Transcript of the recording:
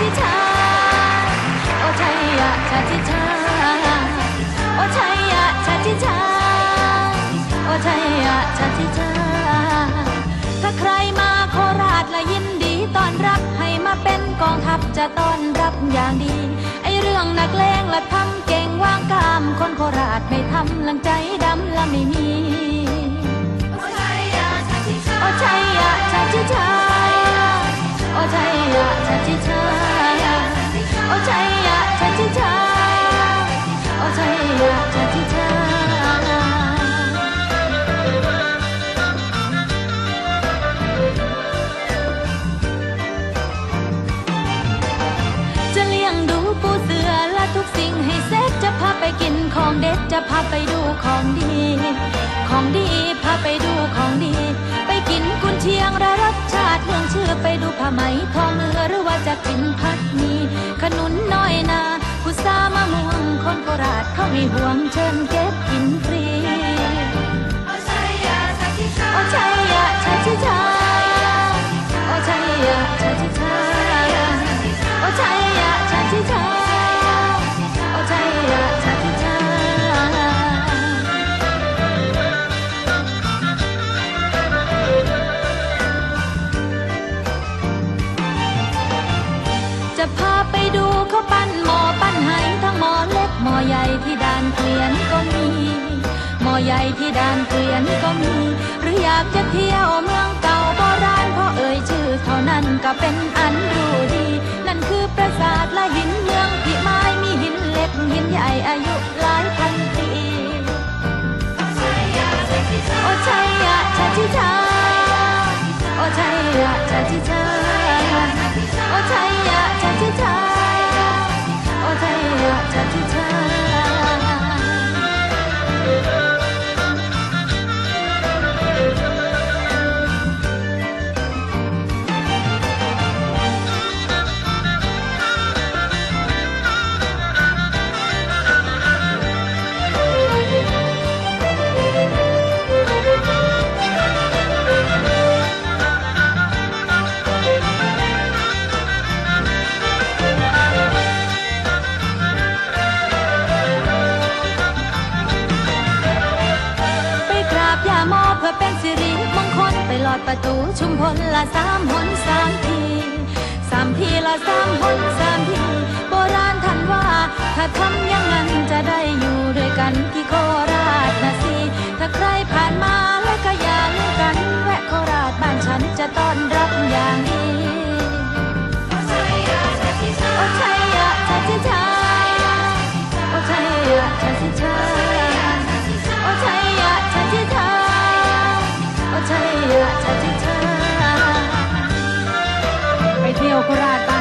ทิชาโอชัยยะชาทิชาโอชัยยะชาทิชาโอชัยยะชาทิชาถ้าใครมาโคราชและยินดีต้อนรับให้มาเป็นกองทัพจะต้อนรับอย่างดี ไอเรื่องนักเลงและทำเก่ง ของเด็ดจะพาไปดูของดี ของดีพาไปดูของดี ไปกินกุนเชียงและรสชาติเรื่องชื่อไปดูผ้าไหมทองเรือหรือว่าจะกินผัดมีขนุนน้อยนา ผู้สามะม่วงคนโคราชเขามีห่วงเชิญเก็บกินฟรี จะพาไปดูเขาปั้นหมอปั้นไหทั้งหมอเล็กหมอใหญ่ที่ด่านเกวียนก็มีหมอใหญ่ที่ด่านเกวียนก็มี หรืออยากจะเที่ยวเมืองเก่าโบราณเพราะเอ่ยชื่อเท่านั้นก็เป็นอันรู้ดี นั่นคือปราสาทและหินเมืองพิมายมีหินเล็กหินใหญ่อายุหลายพันปีโอชัยยะชาทิชาโอชัยยะชาทิชาโอชัยยะชาทิชา ยะ พื่อเป็นสิริมงคลไปลอดประตูชุมพลละสามหนสามทีสามทีละสามหนสามทีโบราณท่านว่า ถ้าทำอย่างนั้นจะได้อยู่ด้วยกันที่โคราชนะสิถ้าใครผ่านมาและก็อย่าลืมกัน แวะโคราชบ้านฉันจะต้อนรับ ชัยยะชัยชาไปเที่ยวโคราช